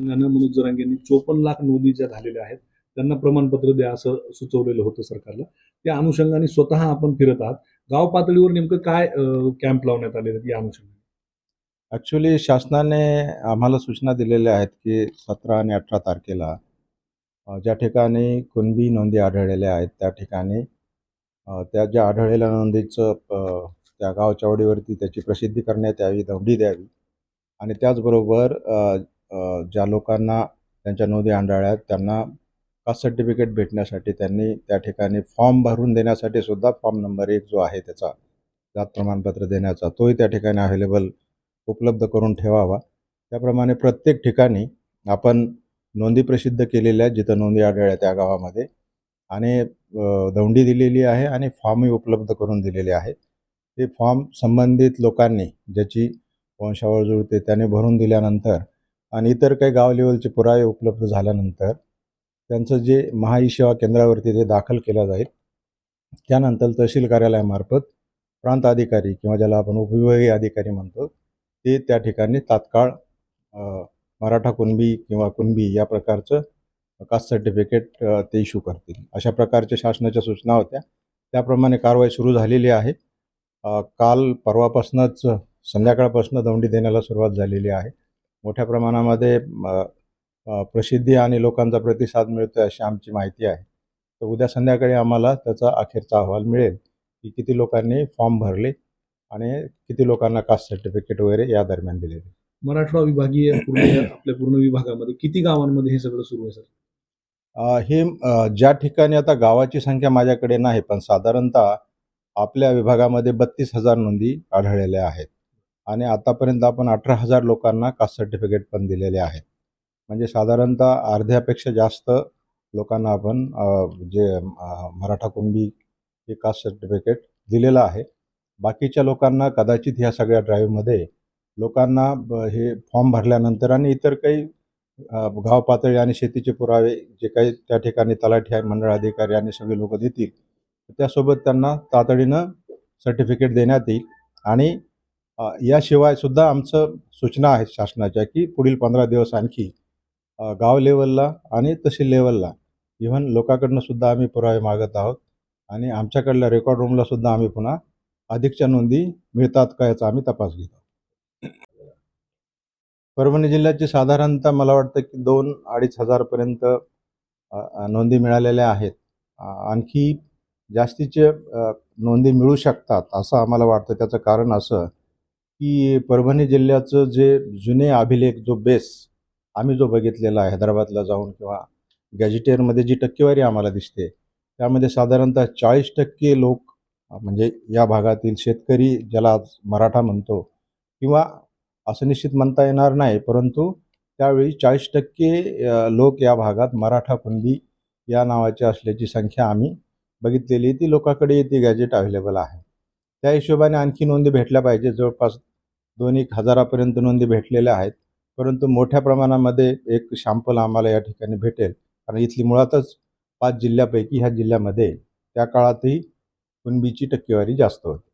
तेलंगणा मनोज जरांगेंनी चोपन्न लाख नोंदी ज्या झालेल्या आहेत त्यांना प्रमाणपत्र द्या असं सुचवलेलं होतं सरकारला. त्या अनुषंगाने स्वतः आपण फिरत आहात. गाव पातळीवर नेमकं काय कॅम्प लावण्यात आले आहेत या अनुषंगाने? ॲक्च्युली शासनाने आम्हाला सूचना दिलेल्या आहेत की सतरा आणि अठरा तारखेला ज्या ठिकाणी कुणबी नोंदी आढळलेल्या आहेत त्या ठिकाणी त्या ज्या आढळलेल्या नोंदीचं त्या गावच्या वडीवरती त्याची प्रसिद्धी करण्यात यावी दौंडी द्यावी. आणि त्याचबरोबर ज्या लोकांना त्यांच्या नोंदी आढळल्यात त्यांना कास्ट सर्टिफिकेट भेटण्यासाठी त्यांनी त्या ठिकाणी फॉर्म भरून देण्यासाठी सुद्धा फॉर्म नंबर एक जो आहे त्याचा जात प्रमाणपत्र देण्याचा तोही त्या ठिकाणी अवेलेबल उपलब्ध करून ठेवावा. त्याप्रमाणे प्रत्येक ठिकाणी आपण नोंदी प्रसिद्ध केलेल्या आहेत जिथं नोंदी आढळल्या त्या गावामध्ये आणि दौंडी दिलेली आहे आणि फॉर्मही उपलब्ध करून दिलेले आहे ते फॉर्म संबंधित लोकांनी ज्याची वंशावळ जुळते त्याने भरून दिल्यानंतर आणि इतर काही गाव लेवलचे पुरावे उपलब्ध झाल्यानंतर त्यांचं जे महाई सेवा केंद्रावरती ते दाखल केलं जाईल त्यानंतर तहसील कार्यालयामार्फत प्रांत अधिकारी किंवा ज्याला आपण उपविभागीय अधिकारी म्हणतो ते त्या ठिकाणी तात्काळ मराठा कुणबी किंवा कुणबी या प्रकारचं कास्ट सर्टिफिकेट ते इश्यू करतील. अशा प्रकारच्या शासनाच्या सूचना होत्या. त्याप्रमाणे कारवाई सुरू झालेली आहे. काल परवापासूनच संध्याकाळपासून दौंडी देण्याला सुरुवात झालेली आहे. मोठ्या प्रमाणामध्ये प्रसिद्धी आणि लोकांचा प्रतिसाद मिळतो अशी आमची माहिती आहे. तर उद्या संध्याकाळी आम्हाला त्याचा अखेरचा अहवाल मिळेल की किती लोकांनी फॉर्म भरले आणि किती लोकांना कास्ट सर्टिफिकेट वगैरे या दरम्यान दिलेले मराठवाडा विभागीय पूर्ण आपल्या पूर्ण विभागामध्ये किती गावांमध्ये हे सगळं सुरू आहे सर? हे ज्या ठिकाणी आता गावाची संख्या माझ्याकडे नाही पण साधारणतः आपल्या विभागामध्ये बत्तीस हजार नोंदी आढळलेल्या आहेत. आणि आतापर्यंत आपण अठरा हजार लोकांना कास्ट सर्टिफिकेट पण दिलेले आहेत. म्हणजे साधारणतः अर्ध्यापेक्षा जास्त लोकांना आपण जे मराठा कुणबी हे कास्ट सर्टिफिकेट दिलेलं आहे. बाकीच्या लोकांना कदाचित ह्या सगळ्या ड्राईव्हमध्ये लोकांना ब- हे फॉर्म भरल्यानंतर आणि इतर काही गाव पातळी आणि शेतीचे पुरावे जे काही त्या ठिकाणी तलाठी आहे मंडळ अधिकारी आणि सगळे लोक देतील त्यासोबत त्यांना तातडीनं सर्टिफिकेट देण्यात येईल आणि याशिवाय सुद्धा आमचं सूचना आहेत शासनाच्या की पुढील पंधरा दिवस आणखी गाव लेवलला आणि तहसील लेवलला इव्हन लोकांकडनं सुद्धा आम्ही पुरावे मागत आहोत आणि आमच्याकडल्या रेकॉर्ड रूमला सुद्धा आम्ही पुन्हा अधिकच्या नोंदी मिळतात का याचा आम्ही तपास घेतो परभणी जिल्ह्याची साधारणतः मला वाटतं की दोन अडीच हजारपर्यंत नोंदी मिळालेल्या आहेत. आणखी जास्तीचे नोंदी मिळू शकतात असं आम्हाला वाटतं. त्याचं कारण असं की परभणी जिल्ह्याचं जे जुने अभिलेख जो बेस आम्ही जो बघितलेला आहे हैदराबादला जाऊन किंवा गॅजिटेअरमध्ये जी टक्केवारी आम्हाला दिसते त्यामध्ये साधारणतः चाळीस टक्के लोक म्हणजे या भागातील शेतकरी ज्याला मराठा म्हणतो किंवा असं निश्चित म्हणता येणार नाही परंतु त्यावेळी चाळीस टक्के लोक या भागात मराठा कुणबी या नावाचे असल्याची संख्या आम्ही बघितलेली. ती लोकांकडे ती गॅजेट अवेलेबल आहे. त्या हिशोबाने आणखी नोंदी भेटल्या पाहिजे. जवळपास दोन एक हजारापर्यंत नोंदी भेटलेल्या आहेत. परंतु मोठ्या प्रमाणामध्ये एक शॅम्पल आम्हाला या ठिकाणी भेटेल. कारण इथली मुळातच पाच जिल्ह्यापैकी ह्या जिल्ह्यामध्ये त्या काळातही कुणबीची टक्केवारी जास्त होती.